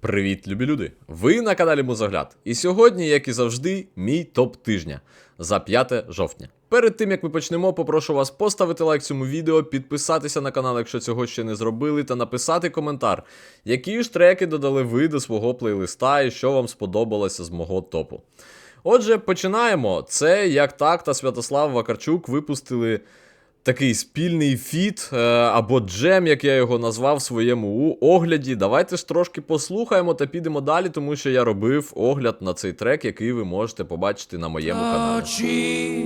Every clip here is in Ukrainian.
Привіт, любі люди! Ви на каналі Музогляд. І сьогодні, як і завжди, мій топ тижня за 5 жовтня. Перед тим як ми почнемо, попрошу вас поставити лайк цьому відео, підписатися на канал, якщо цього ще не зробили, та написати коментар, які ж треки додали ви до свого плейлиста і що вам сподобалося з мого топу. Отже, починаємо. Це як так та Святослав Вакарчук випустили такий спільний фіт е, або джем, як я його назвав в своєму огляді. Давайте ж трошки послухаємо та підемо далі, тому що я робив огляд на цей трек, який ви можете побачити на моєму каналі. Очі,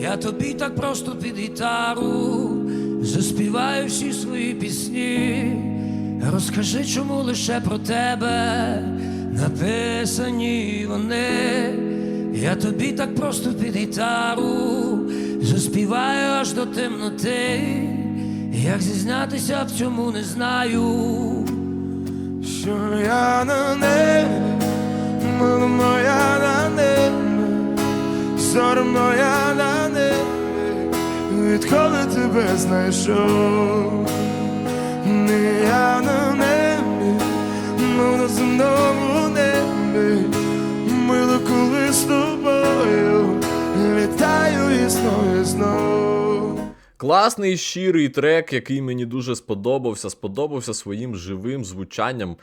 я тобі так просто під гітару заспіваю всі свої пісні. Розкажи, чому лише про тебе написані вони. Я тобі так просто під гітару заспіваю аж до темноти. Як зізнатися в цьому не знаю. Що я на небі, моя на небі, соромно я на небі, відколи тебе знайшов, не я на небі, мов на земному небі, мило, коли з тобою Класний щирий трек, який мені дуже сподобався. Сподобався своїм живим звучанням.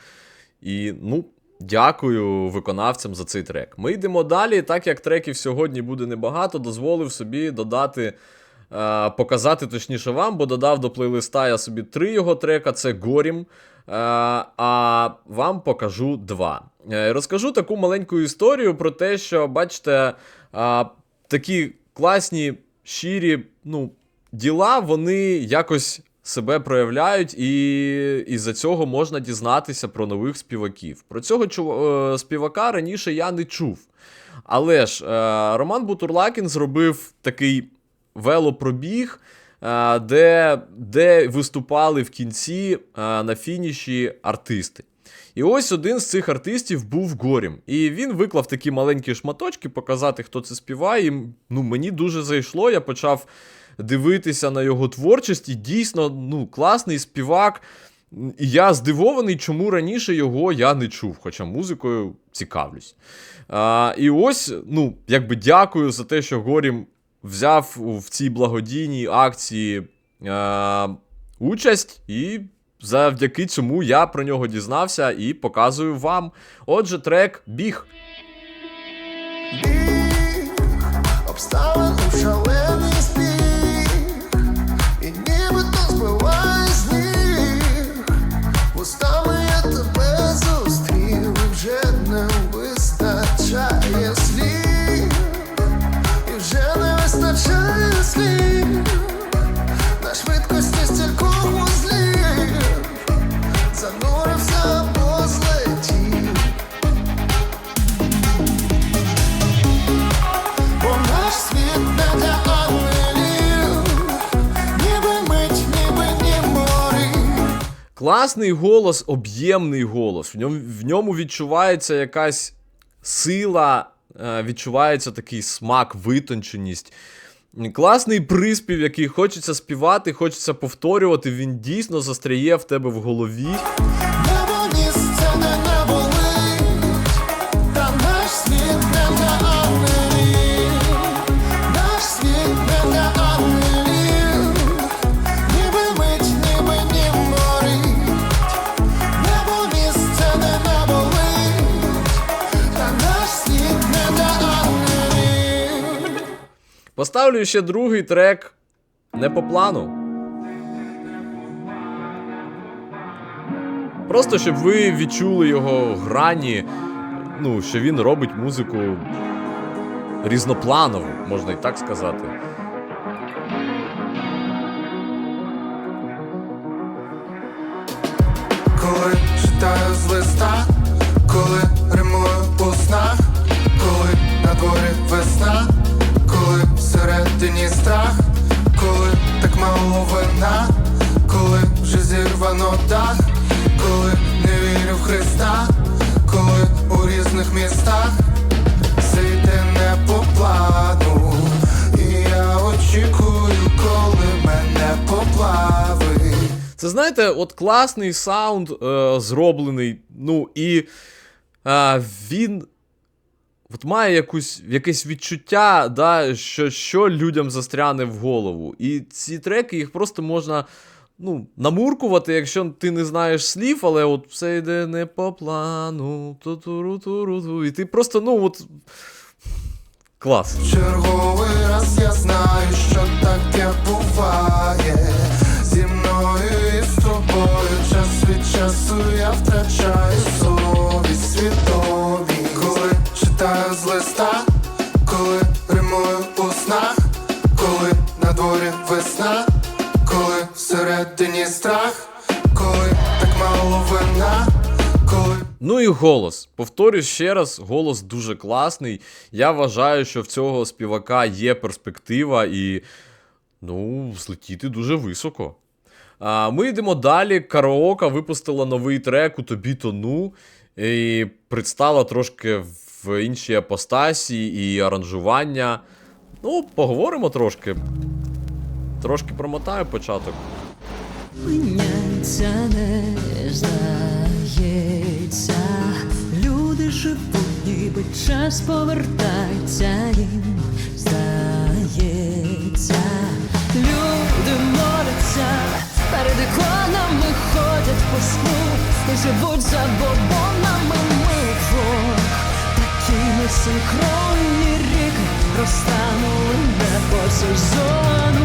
І, ну, дякую виконавцям за цей трек. Ми йдемо далі, так як треків сьогодні буде небагато, дозволив собі додати. е, Показати точніше вам, бо додав до плейлиста я собі три його трека: це Горім. е, А вам покажу два. Е, Розкажу таку маленьку історію про те, що, бачите, такі класні, щирі, ну, діла, вони якось себе проявляють, і із-за цього можна дізнатися про нових співаків. Про цього чу- е, співака раніше я не чув. Але ж е, Роман Бутурлакін зробив такий велопробіг, е, де, де виступали в кінці на фініші артисти. І ось один з цих артистів був Горім. І він виклав такі маленькі шматочки, показати, хто це співає. І ну, мені дуже зайшло. Я почав дивитися на його творчість, і дійсно ну, класний співак. І я здивований, чому раніше його я не чув, хоча музикою цікавлюсь. А, і ось, ну, якби дякую за те, що Горім взяв в цій благодійній акції а, участь, і завдяки цьому я про нього дізнався і показую вам. Отже, трек біг. Біг, обставин у Класний голос, об'ємний голос. В ньому, в ньому відчувається якась сила, е, відчувається такий смак, витонченість. Класний приспів, який хочеться співати, хочеться повторювати. Він дійсно застряє в тебе в голові. Поставлю ще другий трек не по плану. Просто щоб ви відчули його грані, ну, що він робить музику різнопланову, можна і так сказати. Коли читаю з листа, коли римую у снах, на весна, коли всередині страх, коли так мало вина, коли вже зірвано дах, коли не вірю в Христа, коли у різних містах все йде не по плану, і я очікую, коли мене поплавить. Це знаєте, от класний саунд е, зроблений. Ну і е, він от має якусь, якесь відчуття, да, що, що людям застряне в голову. І ці треки їх просто можна. Ну, намуркувати, якщо ти не знаєш слів, але от все йде не по плану. ту-ту-ру-ту-ру-ту, І ти просто, ну от. Клас. Черговий раз я знаю, що таке буває Зі мною і з тобою час від часу я втрачаю Ну і голос. Повторюсь ще раз, голос дуже класний. Я вважаю, що в цього співака є перспектива і, ну, злетіти дуже високо. А, ми йдемо далі. Караока випустила новий трек у тобі тону і представила трошки в іншій апостасі і аранжування. Ну, поговоримо трошки. Трошки промотаю початок. Зупиняться не здається, люди живуть, ніби час повертається їм, здається, люди моляться, перед іконами ходять по сну. І живуть за бобонами митво. Такі несинхронні ріки розтанули небо сезону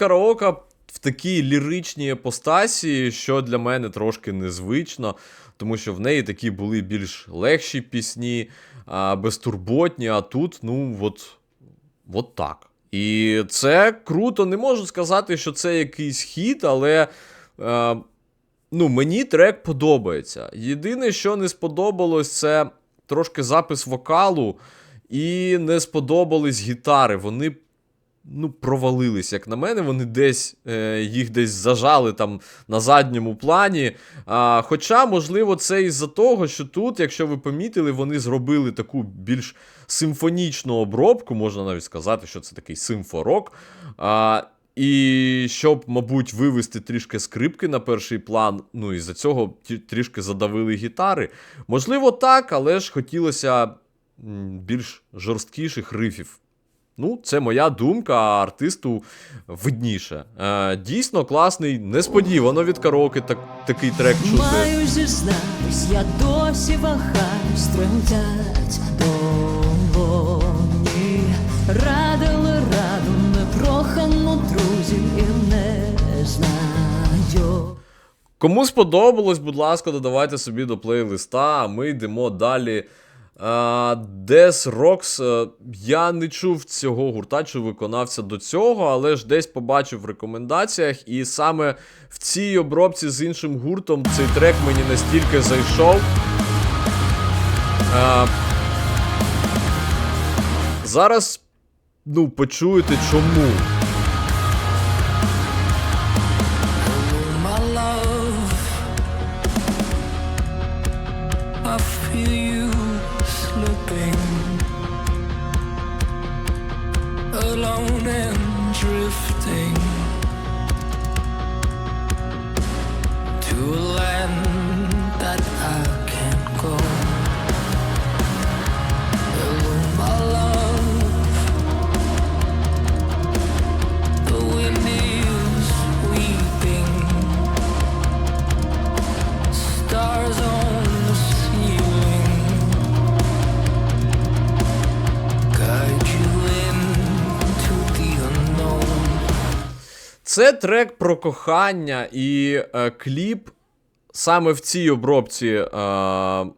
караока в такій ліричній апостасії, що для мене трошки незвично, тому що в неї такі були більш легші пісні, безтурботні, а тут, ну, от, от так. І це круто, не можу сказати, що це якийсь хіт, але. Е, ну, мені трек подобається. Єдине, що не сподобалось, це трошки запис вокалу, і не сподобались гітари. Вони ну, провалились, як на мене, вони десь е, їх десь зажали там на задньому плані. А, хоча, можливо, це із-за того, що тут, якщо ви помітили, вони зробили таку більш симфонічну обробку, можна навіть сказати, що це такий симфорок. А, і щоб, мабуть, вивести трішки скрипки на перший план, ну і за цього трішки задавили гітари. Можливо, так, але ж хотілося більш жорсткіших рифів. Ну, це моя думка, а артисту видніше. Е, дійсно класний, несподівано від караоке так, такий трек чути. Маю зізнатись, я досі вагаюсь, тремтять долоні. Радили раду непрохану друзів і не знаю. Кому сподобалось, будь ласка, додавайте собі до плейлиста, а ми йдемо далі. Rocks. е, Я не чув цього гурта чи виконавця до цього, але ж десь побачив в рекомендаціях. І саме в цій обробці з іншим гуртом цей трек мені настільки зайшов. А, Зараз, ну, почуєте чому. Це трек про кохання і е, кліп саме в цій обробці, е,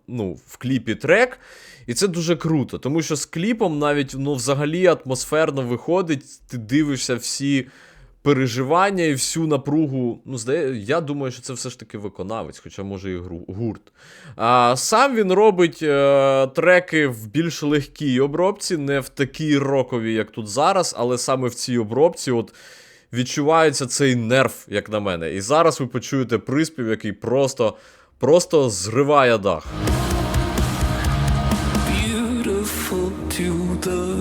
ну, в кліпі трек. І це дуже круто, тому що з кліпом навіть ну, взагалі атмосферно виходить, ти дивишся всі переживання і всю напругу. Ну, здає, я думаю, що це все ж таки виконавець, хоча може і гурт. А, сам він робить е, треки в більш легкій обробці, не в такій роковій, як тут зараз, але саме в цій обробці. от Відчувається цей нерв, як на мене. І зараз ви почуєте приспів, який просто, просто зриває дах. beautiful to the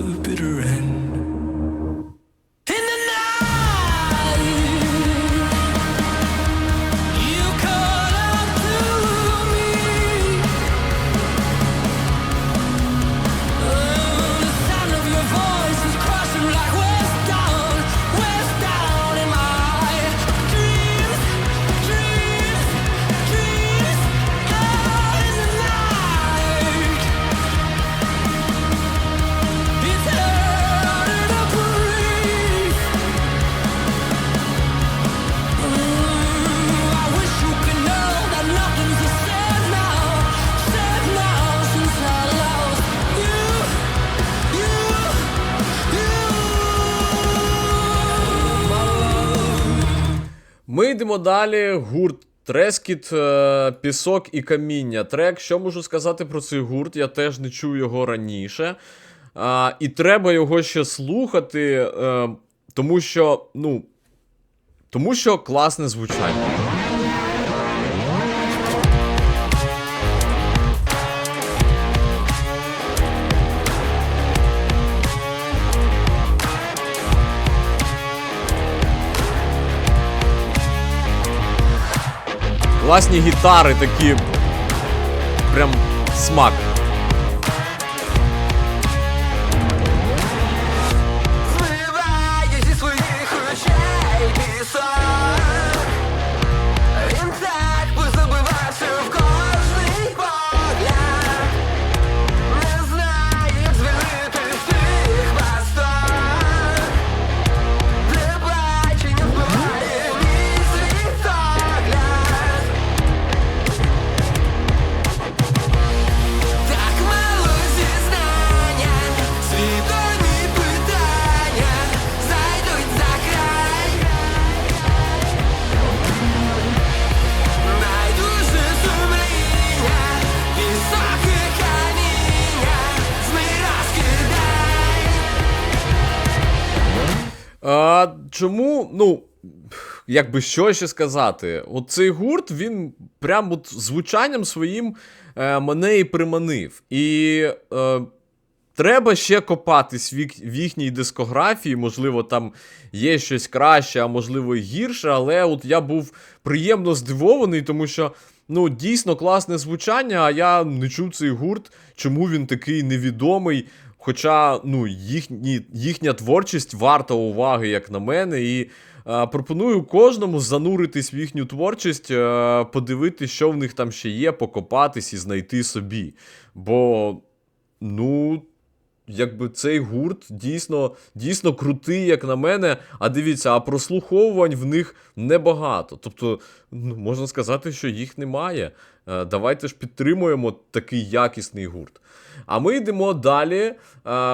йдемо далі. Гурт Трескіт, е, Пісок і Каміння. Трек, що можу сказати про цей гурт? Я теж не чув його раніше. А, і треба його ще слухати, е, тому що, ну. Тому що класне звучання. Класні гітари такі. Прям смак. Чому, ну, якби що ще сказати? От цей гурт, він прям от звучанням своїм е, мене і приманив. І е, треба ще копатись в, в їхній дискографії. Можливо, там є щось краще, а можливо гірше, але от я був приємно здивований, тому що. Ну, дійсно класне звучання, а я не чув цей гурт, чому він такий невідомий. Хоча ну, їхні, їхня творчість варта уваги, як на мене, і е, пропоную кожному зануритись в їхню творчість, е, подивитись, що в них там ще є, покопатись і знайти собі. Бо, ну, якби цей гурт дійсно, дійсно крутий, як на мене. А дивіться, а прослуховувань в них небагато. Тобто, ну, можна сказати, що їх немає. Е, Давайте ж підтримуємо такий якісний гурт. А ми йдемо далі. Е,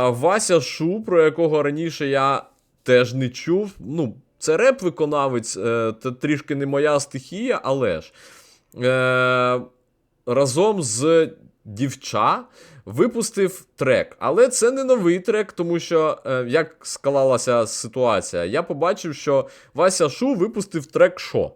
Вася Шу, про якого раніше я теж не чув. Ну, це реп-виконавець, е, це трішки не моя стихія, але ж. Разом з дівча випустив трек. Але це не новий трек, тому що е, як склалася ситуація, я побачив, що Вася Шу випустив трек Шо.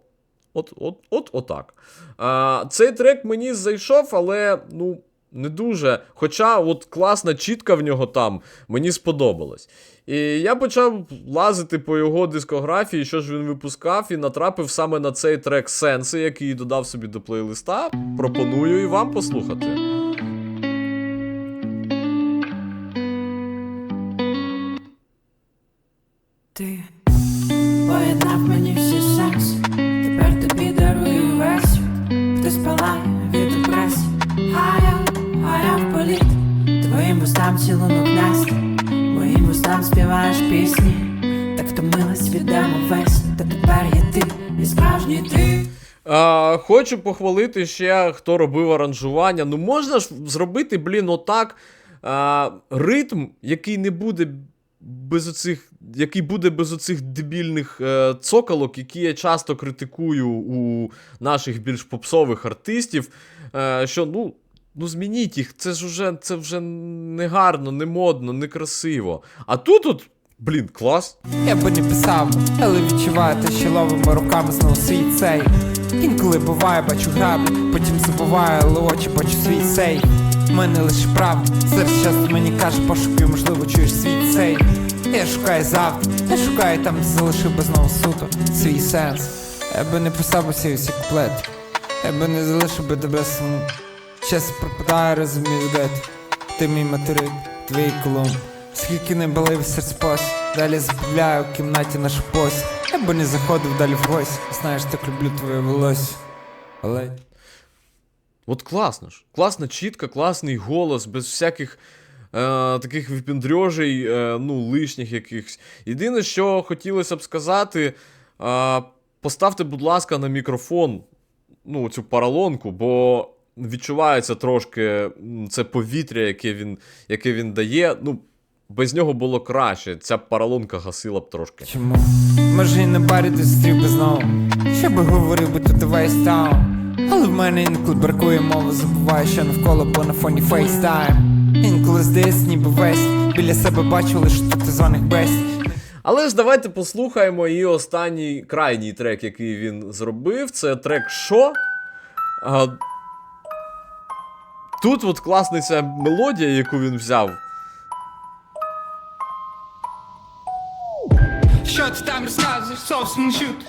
От, от, от, отак. А, цей трек мені зайшов, але ну. Не дуже. Хоча от класна чітка в нього там, мені сподобалось. І я почав лазити по його дискографії, що ж він випускав, і натрапив саме на цей трек Сенси, який додав собі до плейлиста. Пропоную і вам послухати. Ти поєднав мені всі сенси, тепер тобі дарую весь світ. Ти спалає від депресії, а я, а я в політ. Твоїм вустам цілунок нести, моїм вустам співаєш пісні. Так втомилась віддамо весь, та тепер є ти, і справжній ти. А, хочу похвалити ще, хто робив аранжування. Ну, можна ж зробити, блін, отак. А, ритм, який не буде без оцих, який буде без оцих дебільних е, цоколок, які я часто критикую у наших більш попсових артистів. Е, що ну. Ну, змініть їх, це ж уже це вже не гарно, не модно, не красиво. А тут от, блін, клас. Я би не писав, але відчуваю те, що ловимо руками знову свій цей. Інколи буває, бачу граблі, потім забуваю, але очі бачу свій цей. Мене лише правда, серце часто мені каже, пошукаю, можливо, чуєш свій цей. Я шукаю завтра, я шукаю там, залишив би знову суто свій сенс. Я би не писав усі усі куплети, я би не залишив би тебе саму. Час пропадає, розумію, де ти. Мій материк, твій колон. Скільки не болив серце пос, далі заправляю в кімнаті нашу пось. Я би не заходив далі в гості. Знаєш, так люблю твоє волосся. Але От класно ж. Класна чітка, класний голос, без всяких е, таких випіндрьожей, е, ну, лишніх якихось. Єдине, що хотілося б сказати, е, поставте, будь ласка, на мікрофон ну, цю паралонку, бо відчувається трошки це повітря, яке він, яке він дає. Ну, без нього було краще. Ця паралонка гасила б трошки. чому? Може і на барі ти зустрів би знову. Що би говорив би тут весь таун. Але в мене інколи бракує мови, забуваю, що навколо, бо на фоні фейстайм. Інколи здається, ніби весь біля себе бачу лише тут званих бесть. Але ж давайте послухаємо і останній крайній трек, який він зробив. Це трек Що? А, тут от класна ця мелодія, яку він взяв. Що ти там розказуєш, зовсім не чути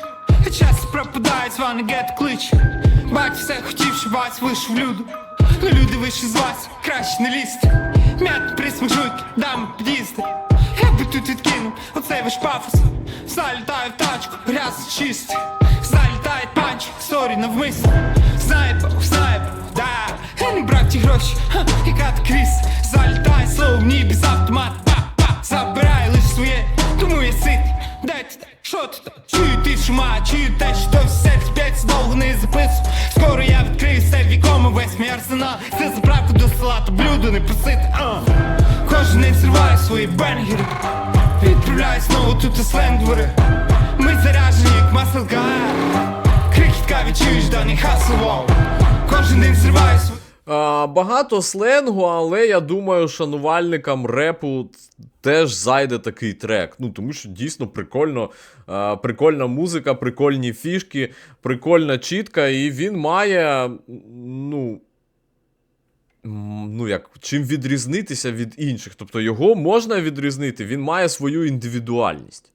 Часто пропадає дзвони, гет клич Бать все хотів, щоб вас вийшов люду Ну люди вийшли з вас, краще не лізти М'ят присмажуть, дам під'їзди Я би тут відкинув оцей ваш пафос. Залітаю в тачку, грязно чисти Залітає панч, сорі Бог, знає Бог, да. Я не брав ті гроші, ха, яка ти кріс. Залітає слово в нібі з автомата Па-па, забирай лиш своє, тому я ситий Дайте так, що ти там? Чую ти шума, чую те, що серце б'ється, довго не запису Скоро я відкрию все віком і весь мій арсенал. Все забрати до салату, блюдо не просити а. Кожен день зриваю свої бенгери. Відправляю знову тут і сленгвери Ми заряжені, як маслка Крихітка відчуєш, даний хасово Кожен день зриваю свої А, багато сленгу, але я думаю, шанувальникам репу теж зайде такий трек. Ну, тому що дійсно прикольно, а, прикольна музика, прикольні фішки, прикольна чітка, і він має. Ну. Ну, як, чим відрізнитися від інших. Тобто його можна відрізнити, він має свою індивідуальність.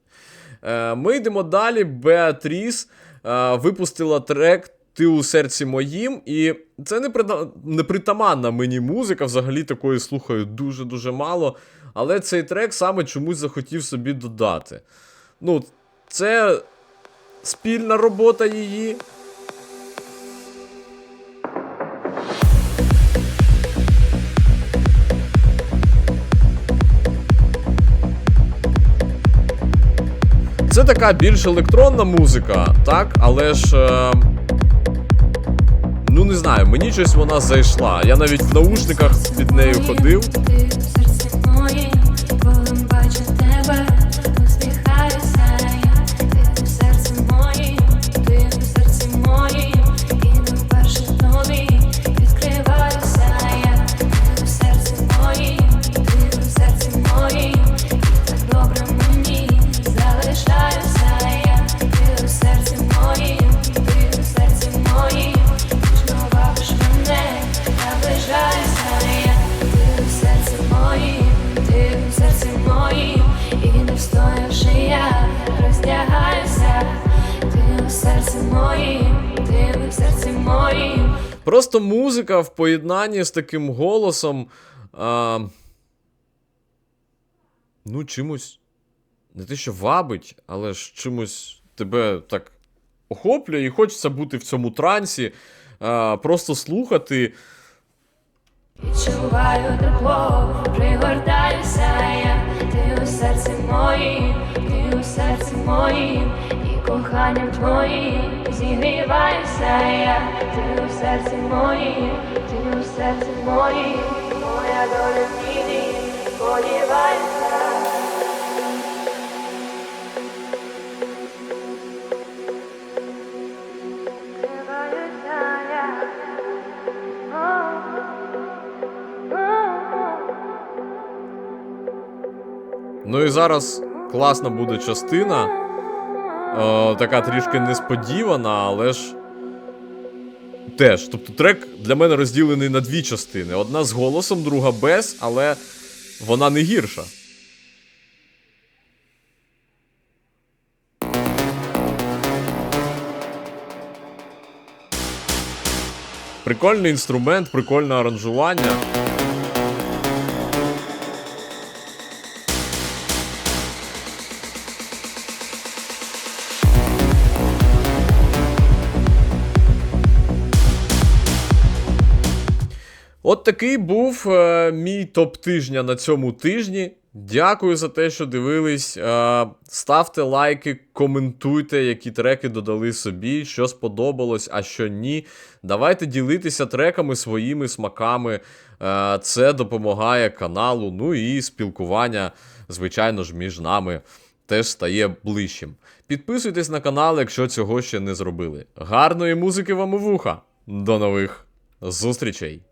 Е, ми йдемо далі. Беатріс е, випустила трек Ти у серці моїм, і це не, прида- не притаманна мені музика. Взагалі такої слухаю дуже-дуже мало. Але цей трек саме чомусь захотів собі додати. Ну, це спільна робота її. Це така більш електронна музика, так, але ж. Е... Ну не знаю, мені щось вона зайшла. Я навіть в наушниках під нею ходив. Музика в поєднанні з таким голосом. А... Ну, чимось. Не те, що вабить, але ж чимось тебе так охоплює, і хочеться бути в цьому трансі, а, просто слухати. Відчуваю тепло, пригортаюся я, ти у серці моїм, ти у серці моїм, коханням твоїм зігрівайся, я, ти у серці моїм, ти у серці моїм, моя доля піде, сподівайся. Ну і зараз класна буде частина. Е, така трішки несподівана, але ж. Теж. Тобто трек для мене розділений на дві частини. Одна з голосом, друга без, але вона не гірша. Прикольний інструмент, прикольне аранжування. От такий був е, мій топ тижня на цьому тижні. Дякую за те, що дивились. Е, ставте лайки, коментуйте, які треки додали собі, що сподобалось, а що ні. Давайте ділитися треками своїми смаками. Е, це допомагає каналу. Ну і спілкування, звичайно ж, між нами теж стає ближчим. Підписуйтесь на канал, якщо цього ще не зробили. Гарної музики вам у вуха. До нових зустрічей!